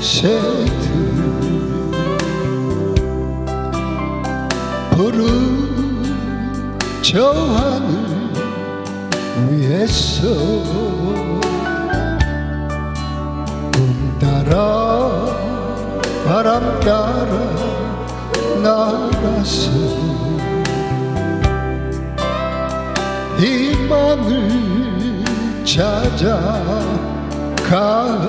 새들 푸른 저 하늘 위에서 꿈 따라 바람 따라 날아서 희망을 찾아 가네.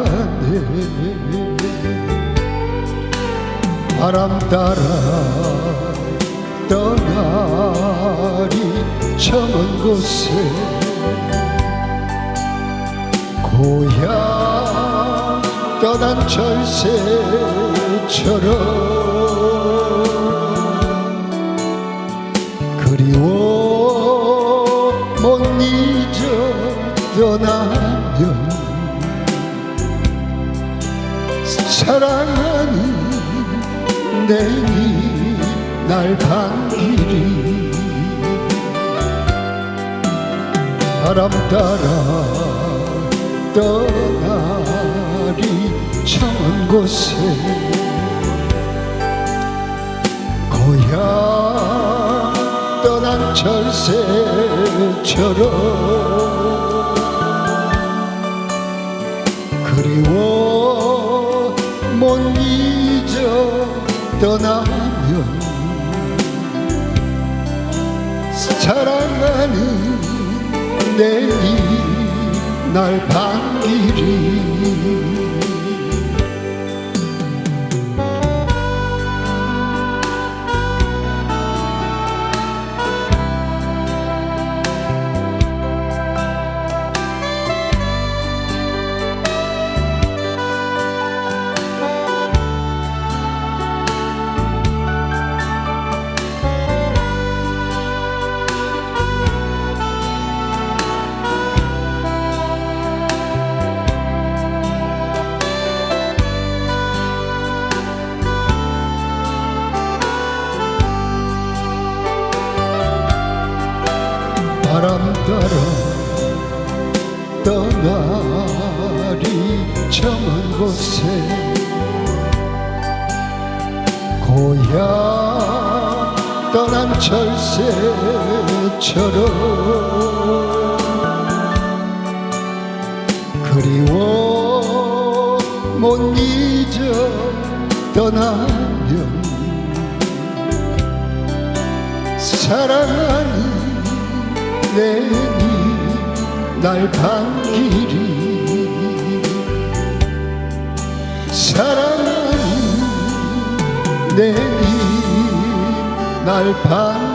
바람 따라 떠나리 처먼 곳에 고향 떠난 철새처럼 그리워 못 잊어 떠나면 사랑하는 내니 날 반기리 바람 따라 떠나리 처먼 곳에 고향 떠난 철새처럼 그리워 못 잊어 떠나면 사랑하는 내니 날 반기리 떠나리 처먼 곳에 고향 떠난 철새처럼 그리워 못 잊어 떠나면 사랑하는 내니 날 반기리 사랑하는 내니 날 반기리